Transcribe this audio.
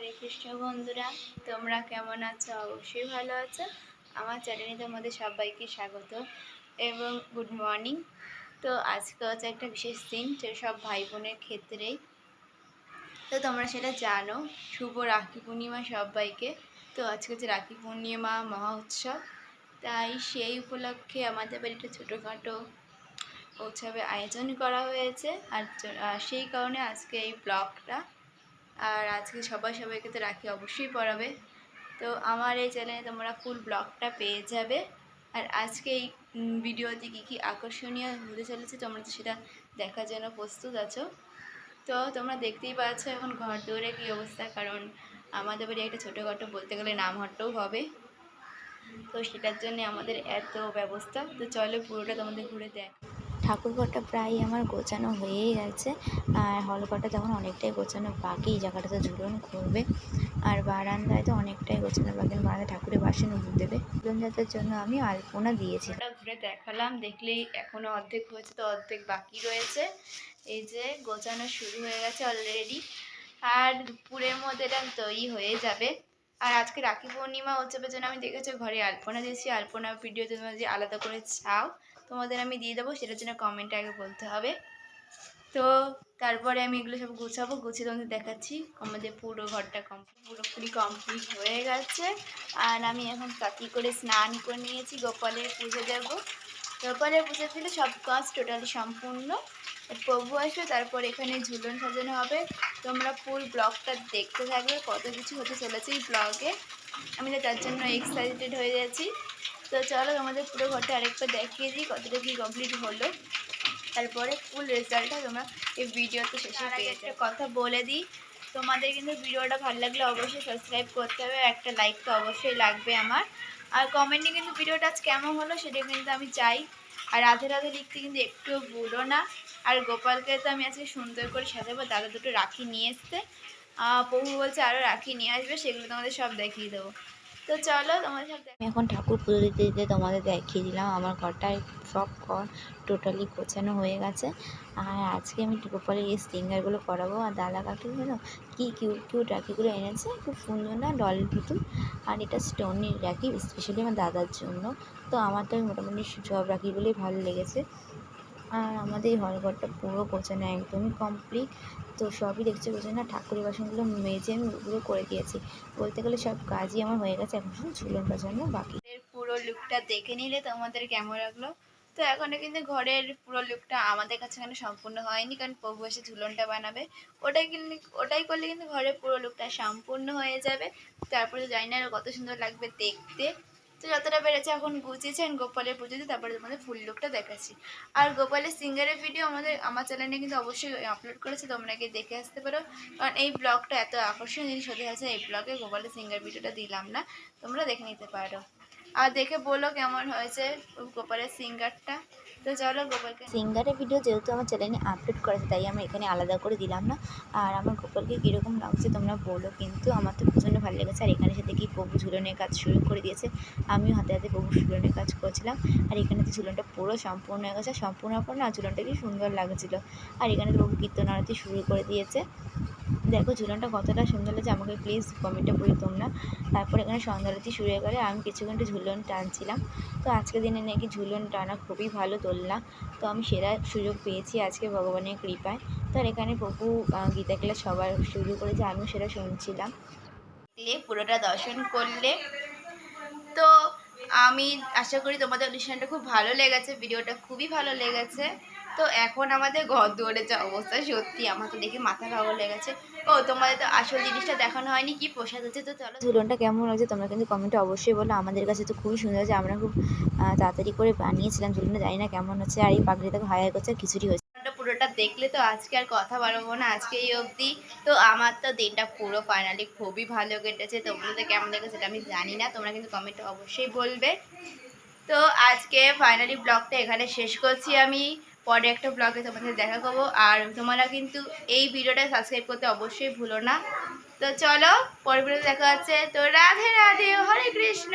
হরে কৃষ্ণ বন্ধুরা, তোমরা কেমন আছো? অবশ্যই ভালো আছো। আমার চ্যানেলে তোমাদের সবাইকে স্বাগত এবং গুড মর্নিং তো আজকে হচ্ছে একটা বিশেষ দিন যে সব ভাই বোনের ক্ষেত্রেই তো তোমরা সেটা জানো, শুভ রাখি পূর্ণিমা সবাইকে। তো আজকে হচ্ছে রাখি পূর্ণিমা, মহা উৎসব। তাই সেই উপলক্ষে আমাদের বাড়িতে ছোটোখাটো উৎসবে আয়োজন করা হয়েছে। আর সেই কারণে আজকে এই ব্লগটা আর আজকে সবাই সবাইকে তো রাখি অবশ্যই পড়াবে। তো আমার এই চ্যানেলে তোমরা ফুল ব্লগটা পেয়ে যাবে। আর আজকে এই ভিডিওতে কী কী আকর্ষণীয় হতে চলেছে তোমরা তো সেটা দেখার জন্য প্রস্তুত আছো। তো তোমরা দেখতেই পাচ্ছ এখন ঘর দৌড়ে কী অবস্থা, কারণ আমাদের বাড়ি একটা ছোটোখাটো বলতে গেলে নাম হাটটাও হবে। তো সেটার জন্য আমাদের এত ব্যবস্থা। তো চলো পুরোটা তোমাদের ঘুরে দেখ। ঠাকুরঘরটা প্রায় আমার গোছানো হয়েই গেছে আর হলঘরটা তখন অনেকটাই গোছানো বাকি, এই জায়গাটাতে ঝুলন করবে। আর বারান্দায় তো অনেকটাই গোছানো বাকি বারান্দায় ঠাকুরের বাসন উঠে দেবে। ঝুলন যাত্রার জন্য আমি আলপনা দিয়েছি। ঘুরে দেখালাম, দেখলেই এখনও অর্ধেক হয়েছে, তো অর্ধেক বাকি রয়েছে। এই যে গোছানো শুরু হয়ে গেছে অলরেডি আর দুপুরের মধ্যে এটা তৈরি হয়ে যাবে। আর আজকে রাখি পূর্ণিমা উৎসবের জন্য আমি দেখেছি, ঘরে আলপনা দিয়েছি। আলপনা ভিডিও যদি আলাদা করে চাও তোমাদের আমি দিয়ে দেবো, সেটার জন্য কমেন্টে আগে বলতে হবে। তো তারপরে আমি এগুলো সব গুছাবো, গুছিয়ে তোমাদের দেখাচ্ছি। আমাদের পুরো ঘরটা কমপ্লিট পুরোপুরি কমপ্লিট হয়ে গেছে। আর আমি এখন তাঁতি করে স্নান করে নিয়েছি, গোপালের পুজো দেব। গোপালের পুজো দিলে সব কাজ টোটালি সম্পূর্ণ। প্রভু আসবে, তারপর এখানে ঝুলন সাজানো হবে। তোমরা ফুল ব্লগটা দেখতে থাকবে, কত কিছু হতে চলেছে এই ব্লগে আমি তো তার জন্য এক্সাইটেড হয়ে যাচ্ছি তো চলো তোমাদের পুরো ঘরটা আরেকবার দেখিয়ে দিই কতটা কি কমপ্লিট হলো। তারপরে ফুল রেজাল্টটা তোমরা এই ভিডিওতে শেষে পেয়ে একটা কথা বলে দিই তোমাদের কিন্তু ভিডিওটা ভালো লাগলে অবশ্যই সাবস্ক্রাইব করতে হবে একটা লাইক তো অবশ্যই লাগবে আমার। আর কমেন্টে কিন্তু ভিডিওটা আজ কেমন হলো সেটা কিন্তু আমি চাই। আর রাধে রাধে লিখতে কিন্তু একটুও ভুলো না। আর গোপালকে তো আমি আজকে সুন্দর করে সাজাবো দাদা দুটো রাখি নিয়ে আহ, প্রভু বলছে আরও রাখি নিয়ে আসবে সেগুলো তোমাদের সব দেখিয়ে দেবো। তো চলো তোমাদের দেখ- আমি এখন ঠাকুর পুজো দিতে দিতে তোমাদের দেখিয়ে দিলাম। আমার ঘরটায় সব ঘর টোটালি গোছানো হয়ে গেছে। আর আজকে আমি গোপালের এই স্টিঙ্গারগুলো করাবো আর দাদা কাকিগুলো কি কিউট কিউট রাখিগুলো এনেছে? খুব সুন্দর না? ডলের পুতুল আর এটা স্টোনের রাখি স্পেশালি আমার দাদার জন্য। তো আমার তো মোটামুটি সব রাখিগুলোই ভালো লেগেছে। আর আমাদের এই হলঘরটা পুরো গোছানো, একদমই কমপ্লিট তো সবই দেখছে, গোছানো। ঠাকুরের বাসনগুলো মেজে আমি ওগুলো করে দিয়েছি। বলতে গেলে সব কাজই আমার হয়ে গেছে, এখন শুধু ঝুলন বাজানো বাকি। পুরো লুকটা দেখে নিলে তোমাদের কেমন লাগল? তো এখনও কিন্তু ঘরের পুরো লুকটা আমাদের কাছে এখানে সম্পূর্ণ হয়নি, কারণ প্রভু এসে ঝুলনটা বানাবে। ওটাই কিন্তু, ওটাই করলে কিন্তু ঘরের পুরো লুকটা সম্পূর্ণ হয়ে যাবে। তারপরে জানি না কত সুন্দর লাগবে দেখতে। তো যতটা বেড়েছে এখন গুছিয়েছেন গোপালের পুজোতে তারপরে তোমাদের ফুল লুকটা দেখাচ্ছি। আর গোপালের সিঙ্গারের ভিডিও আমাদের, আমার চ্যানেলে কিন্তু অবশ্যই আপলোড করেছে, তোমরা গিয়ে দেখে আসতে পারো। কারণ এই ব্লগটা এত আকর্ষণীয় জিনিস হতে আছে এই ব্লগে গোপালের সিঙ্গার ভিডিওটা দিলাম না, তোমরা দেখে নিতে পারো। আর দেখে বলো কেমন হয়েছে গোপালের সিঙ্গারটা। তো চলো গোপালকে সিঙ্গারের ভিডিও যেহেতু আমার চ্যানেলে আপলোড করেছে তাই আমি এখানে আলাদা করে দিলাম না। আর আমার গোপালকে কীরকম লাগছে তোমরা বলো, কিন্তু আমার তো প্রচণ্ড ভালো লেগেছে। আর এখানে সাথে কি প্রভু ঝুলনের কাজ শুরু করে দিয়েছে। আমিও হাতে হাতে প্রভু ঝুলনের কাজ করছিলাম। আর এখানে তো ঝুলনটা পুরো সম্পূর্ণ হয়ে গেছে। সম্পূর্ণ পর না ঝুলনটা কি সুন্দর লাগছিল। আর এখানে প্রভু কীর্তন আরতি শুরু করে দিয়েছে। দেখো ঝুলনটা কতটা সুন্দর লাগছে। আমাকে প্লিজ কমেন্টে বলি তোমরা। তারপর এখানে সন্ধ্যা আরতি শুরু হয়ে গেলে। আমি কিছুক্ষণ ঝুলন টানছিলাম। তো আজকের দিনে নাকি ঝুলন টানা খুবই ভালো দোলনা তো আমি সেরা সুযোগ পেয়েছি আজকে ভগবানের কৃপায়। তো আর এখানে প্রভু গীতা ক্লাস সবার শুরু করেছে, আমিও সেটা শুনছিলাম। পুরোটা দর্শন করলে। তো আমি আশা করি তোমাদের অনুষ্ঠানটা খুব ভালো লেগেছে, ভিডিওটা খুবই ভালো লেগেছে। তো এখন আমাদের ঘর দুয়ারে যা অবস্থা, সত্যি আমার তো দেখে মাথা ভালো লেগেছে। ও তোমাদের তো আসল জিনিসটা দেখানো হয়নি কি প্রসাদ হচ্ছে তো চলো। ঝুলনটা কেমন লাগছে তোমরা কিন্তু কমেন্টে অবশ্যই বলো। আমাদের কাছে তো খুবই সুন্দর হয়েছে আমরা খুব তাড়াতাড়ি করে বানিয়েছিলাম ঝুলনটা জানি না কেমন হচ্ছে আর এই তো হাই হাই করছে খিচুড়ি হয়েছে। পুরোটা দেখলে তো আজকে আর কথা বাড়াবো না আজকে এই অবধি। তো আমার তো দিনটা পুরো ফাইনালি খুবই ভালো কেটেছে তোমাদের কেমন লেগেছে সেটা আমি জানি না তোমরা কিন্তু কমেন্টে অবশ্যই বলবে। তো আজকে ফাইনালি ব্লগটা এখানে শেষ করছি আমি। পরে একটা ব্লগে তোমাদের দেখা করব। আর তোমরা কিন্তু এই ভিডিওটা সাবস্ক্রাইব করতে অবশ্যই ভুলো না। তো চলো পরের ভিডিওতে দেখা হচ্ছে। তো রাধে রাধে, হরে কৃষ্ণ।